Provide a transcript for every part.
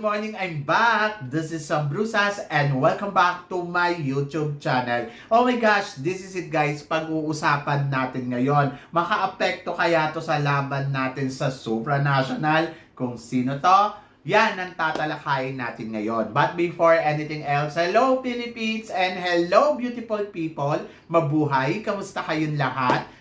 Good morning! I'm back! This is Sam Brusas and welcome back to my YouTube channel. Oh my gosh, this is it guys. Pag-uusapan natin ngayon. Maka-apekto kaya to sa laban natin sa supranational? Kung sino to? Yan ang tatalakayin natin ngayon. But before anything else, hello Philippines and hello beautiful people. Mabuhay! Kamusta kayong lahat?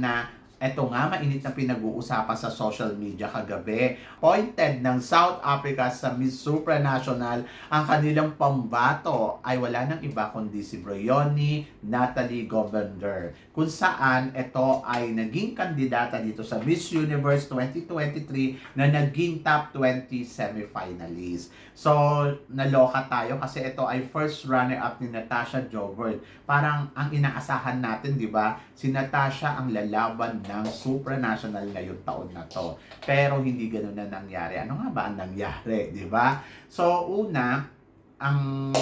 na eto nga, mainit na pinag-uusapan sa social media kagabi. Pointed ng South Africa sa Miss Supranational ang kanilang pambato ay wala nang iba kundi si Broyoni Natalie Govender. Kung saan ito ay naging kandidata dito sa Miss Universe 2023 na naging top 20 semifinalist. So, naloka tayo kasi ito ay first runner-up ni Natasha Jobert. Parang ang inaasahan natin, di ba? Si Natasha ang lalaban ng supranational ngayong taon na to. Pero hindi ganoon na nangyari. Ano nga ba ang nangyari, di ba? So, una, ang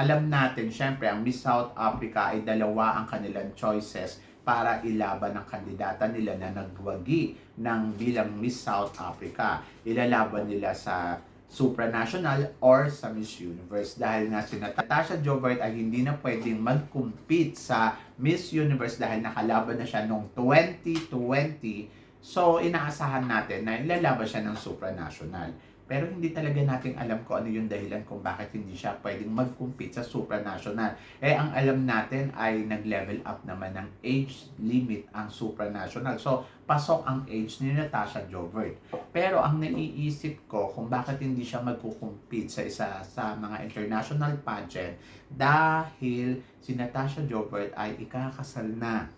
alam natin, syempre, ang Miss South Africa ay dalawa ang kanilang choices para ilaban ang kandidata nila na nagwagi ng bilang Miss South Africa. Ilalaban nila sa supranational or sa Miss Universe. Dahil nga si Natasha Jobert ay hindi na pwedeng mag-compete sa Miss Universe dahil nakalaban na siya noong 2020 so inaasahan natin na ilalaban siya ng supranational pero hindi talaga natin alam kung ano yung dahilan kung bakit hindi siya pwedeng mag-compete sa supranational. Eh, ang alam natin ay nag-level up naman ng age limit ang supranational. So, pasok ang age ni Natasha Jovert. Pero ang naiisip ko kung bakit hindi siya magkukumpete sa isa sa mga international pageant dahil si Natasha Jovert ay ikakasal na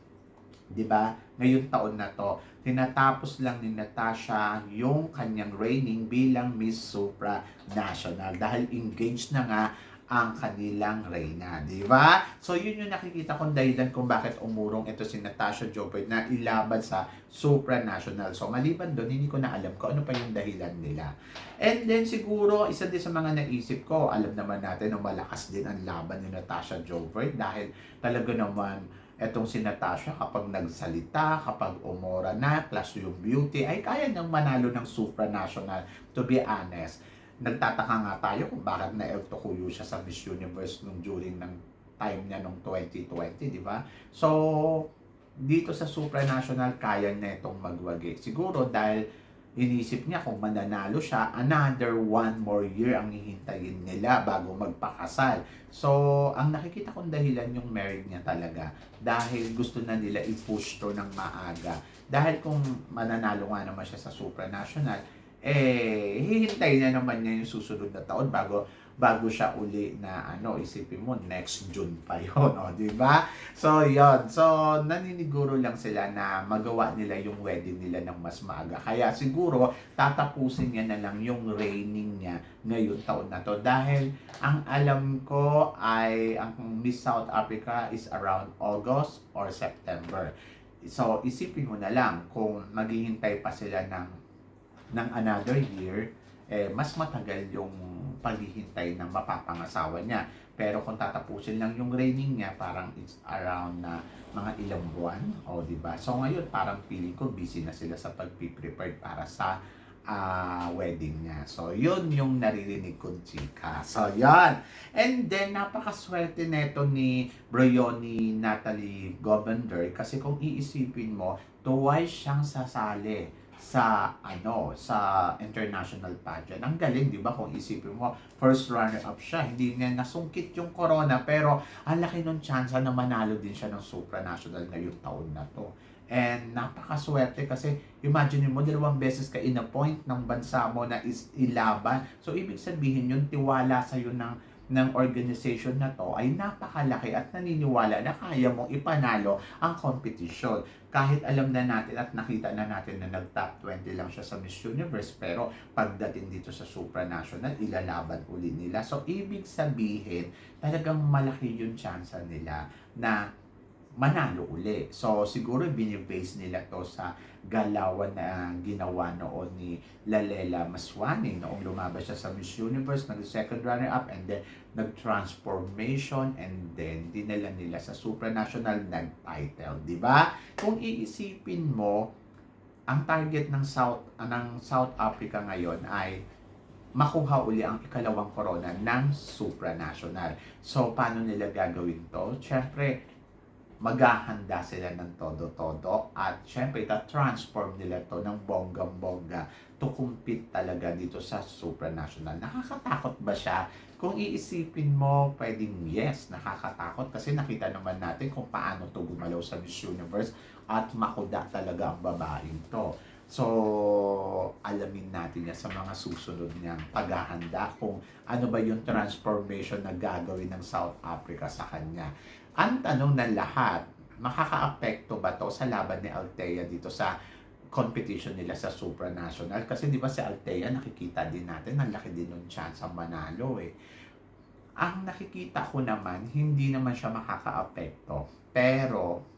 'di ba? Ngayong taon na 'to, tinatapos lang ni Natasha yung kanyang reigning bilang Miss Supra National dahil engaged na nga ang kanilang reyna, di ba? So, yun yung nakikita kong dahilan kung bakit umurong ito si Natasha Jobert na ilaban sa supranational. So, maliban doon, hindi ko na alam kung ano pa yung dahilan nila. And then, siguro, isa din sa mga naisip ko, alam naman natin na malakas din ang laban ni Natasha Jobert dahil talaga naman etong si Natasha kapag nagsalita, kapag umora na, plus yung beauty, ay kaya niyang manalo ng supranational, to be honest nagtataka nga tayo kung bakit na El Tokuyo siya sa Miss Universe nung during ng time niya nung 2020, di ba? So, dito sa supranational, kaya na itong magwagi. Siguro dahil inisip niya kung mananalo siya, another one more year ang hihintayin nila bago magpakasal. So, ang nakikita kong dahilan yung married niya talaga dahil gusto na nila i-push to ng maaga. Dahil kung mananalo nga naman siya sa supranational, eh, hihintay na naman niya yung susunod na taon bago bago siya uli na ano, isipin mo, next June pa yon o, di ba? So, yon So, naniniguro lang sila na magawa nila yung wedding nila ng mas maaga. Kaya siguro, tatapusin niya na lang yung reigning niya ngayon taon na to. Dahil, ang alam ko ay, ang Miss South Africa is around August or September. So, isipin mo na lang kung maghihintay pa sila ng ng another year, eh, mas matagal yung paghihintay ng mapapangasawa niya. Pero kung tatapusin lang yung reigning niya, parang it's around na mga ilang buwan. O, di ba? So, ngayon, parang feeling ko busy na sila sa pag-prepare para sa uh, wedding niya. So, yun yung naririnig kong chika. So, yun. And then, napakaswerte neto ni Broyoni Natalie Govender kasi kung iisipin mo, twice siyang sasali sa ano sa international pageant. Ang galing, 'di ba? Kung isipin mo, first runner up siya. Hindi niya nasungkit yung corona pero ang laki ng chance na manalo din siya ng supranational ngayong taon na to. And napakaswerte kasi imagine mo dalawang beses ka in-appoint ng bansa mo na is ilaban. So ibig sabihin yun tiwala sa iyo ng ng organization na to ay napakalaki at naniniwala na kaya mong ipanalo ang competition. Kahit alam na natin at nakita na natin na nag-top 20 lang siya sa Miss Universe pero pagdating dito sa supranational, ilalaban uli nila. So, ibig sabihin, talagang malaki yung chance nila na manalo uli. So, siguro binibase nila to sa galawan na ginawa noon ni Lalela Maswani noong lumabas siya sa Miss Universe, nag-second runner-up and then nag-transformation and then dinala nila sa supranational nag-title, di ba? Kung iisipin mo, ang target ng South ah, ng South Africa ngayon ay makuha uli ang ikalawang corona ng supranational. So, paano nila gagawin to? Siyempre, maghahanda sila ng todo-todo at syempre ta-transform nila to ng bonggang-bongga to compete talaga dito sa supranational. Nakakatakot ba siya? Kung iisipin mo, pwedeng yes, nakakatakot kasi nakita naman natin kung paano to gumalaw sa Miss Universe at makuda talaga ang babaeng to. So, alamin natin yan sa mga susunod niyang paghahanda kung ano ba yung transformation na gagawin ng South Africa sa kanya. Ang tanong ng lahat, makaka-apekto ba to sa laban ni Althea dito sa competition nila sa supranational? Kasi di ba si Althea, nakikita din natin, ang laki din yung chance ang manalo eh. Ang nakikita ko naman, hindi naman siya makaka-apekto. Pero,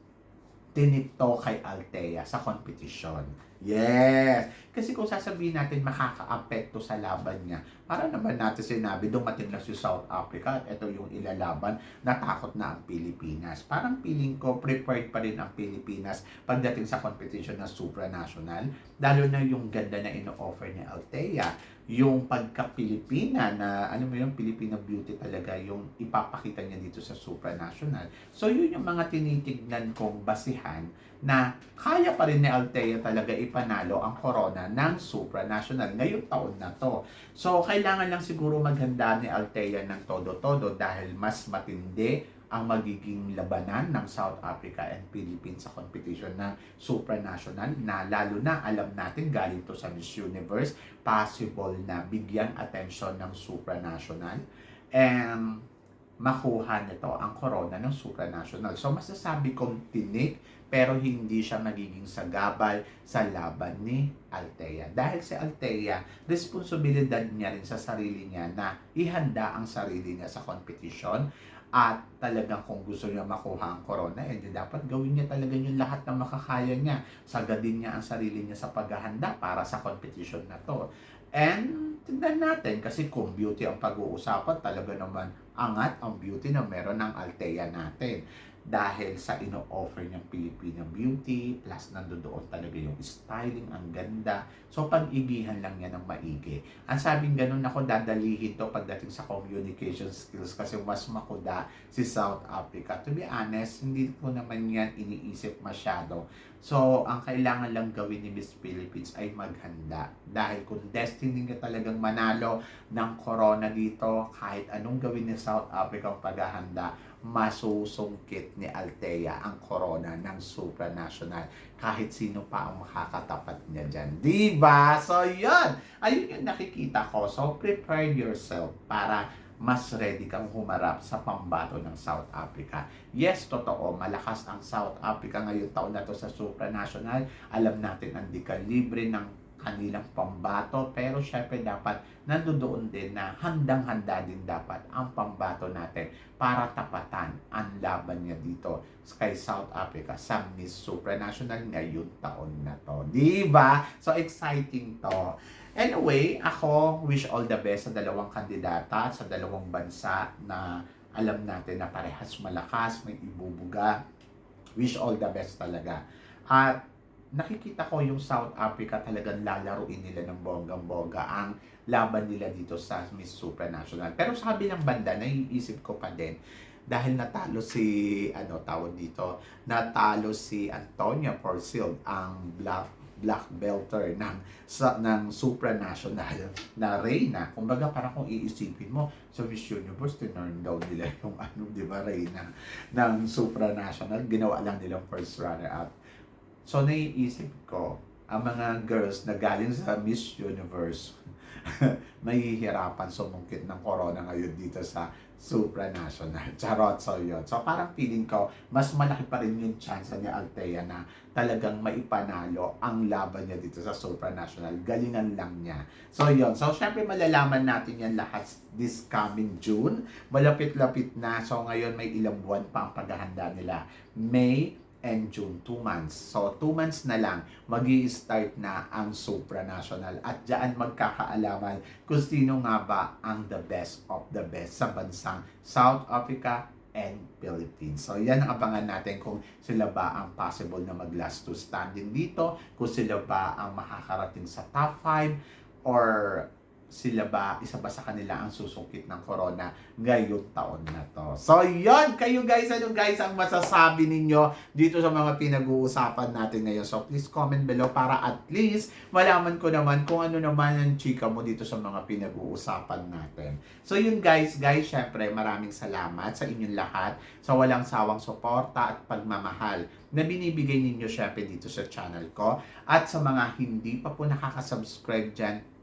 tinito kay Althea sa competition. Yes! Kasi kung sasabihin natin makaka-apekto sa laban niya, para naman natin sinabi, dumating na si South Africa at ito yung ilalaban, natakot na ang Pilipinas. Parang feeling ko, prepared pa rin ang Pilipinas pagdating sa competition na supranational, lalo na yung ganda na ino-offer ni Althea yung pagka-Pilipina na ano mo yung Filipino beauty talaga yung ipapakita niya dito sa supranational. So yun yung mga tinitignan kong basihan na kaya pa rin ni Althea talaga ipanalo ang corona ng supranational ngayong taon na to. So kailangan lang siguro maghanda ni Althea ng todo-todo dahil mas matindi ang magiging labanan ng South Africa and Philippines sa competition ng supranational na lalo na alam natin galing to sa Miss Universe possible na bigyan attention ng supranational and makuha nito ang corona ng supranational. So masasabi kong tinik pero hindi siya magiging sagabal sa laban ni Althea. Dahil si Althea, responsibilidad niya rin sa sarili niya na ihanda ang sarili niya sa competition at talagang kung gusto niya makuha ang corona, edi dapat gawin niya talaga yung lahat ng makakaya niya. Sagadin niya ang sarili niya sa paghahanda para sa competition na to. And tignan natin kasi kung beauty ang pag-uusapan, talaga naman angat ang beauty na meron ng Althea natin dahil sa ino-offer niyang Filipino beauty, plus nandoon talaga yung styling, ang ganda. So, pag-igihan lang yan ng maigi. Ang sabing ganun ako, dadalihin to pagdating sa communication skills kasi mas makuda si South Africa. To be honest, hindi ko naman yan iniisip masyado. So, ang kailangan lang gawin ni Miss Philippines ay maghanda. Dahil kung destiny niya talagang manalo ng corona dito, kahit anong gawin ni South Africa ang paghahanda, masusungkit ni Althea ang corona ng supranational kahit sino pa ang makakatapat niya dyan. Diba? So, yun. Ayun yung nakikita ko. So, prepare yourself para mas ready kang humarap sa pambato ng South Africa. Yes, totoo, malakas ang South Africa ngayon taon na to sa supranational. Alam natin, ka libre ng kanilang pambato pero syempre dapat nandoon din na handang-handa din dapat ang pambato natin para tapatan ang laban niya dito kay South Africa sa Miss Supranational ngayong taon na to. Di ba? So exciting to. Anyway, ako wish all the best sa dalawang kandidata sa dalawang bansa na alam natin na parehas malakas, may ibubuga. Wish all the best talaga. At nakikita ko yung South Africa talagang lalaruin nila ng bonggang-bongga ang laban nila dito sa Miss Supranational. Pero sabi ng banda, naiisip ko pa din, dahil natalo si, ano tawag dito, natalo si Antonia Porcil, ang black black belter ng sa ng supranational na reyna. Kumbaga parang kung iisipin mo sa Miss Universe tinurn down nila yung ano, 'di ba, reyna ng supranational, ginawa lang nilang first runner up. So naiisip ko, ang mga girls na galing sa Miss Universe, mahihirapan sumungkit ng corona ngayon dito sa supranational. Charot, so yun. So parang feeling ko, mas malaki pa rin yung chance ni Althea na talagang maipanalo ang laban niya dito sa supranational. Galingan lang niya. So yun. So syempre malalaman natin yan lahat this coming June. Malapit-lapit na. So ngayon may ilang buwan pa ang paghahanda nila. May and June, 2 months. So, 2 months na lang, mag start na ang supranational at diyan magkakaalaman kung sino nga ba ang the best of the best sa bansang South Africa and Philippines. So, yan ang abangan natin kung sila ba ang possible na mag-last to standing dito, kung sila ba ang makakarating sa top 5, or sila ba, isa ba sa kanila ang susungkit ng corona ngayong taon na to. So, yon Kayo guys, ano guys ang masasabi ninyo dito sa mga pinag-uusapan natin ngayon? So, please comment below para at least malaman ko naman kung ano naman ang chika mo dito sa mga pinag-uusapan natin. So, yun guys, guys, syempre maraming salamat sa inyong lahat sa walang sawang suporta at pagmamahal na binibigay ninyo syempre dito sa channel ko. At sa mga hindi pa po nakaka-subscribe dyan,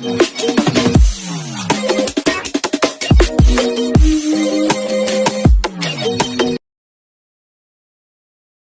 Thank you.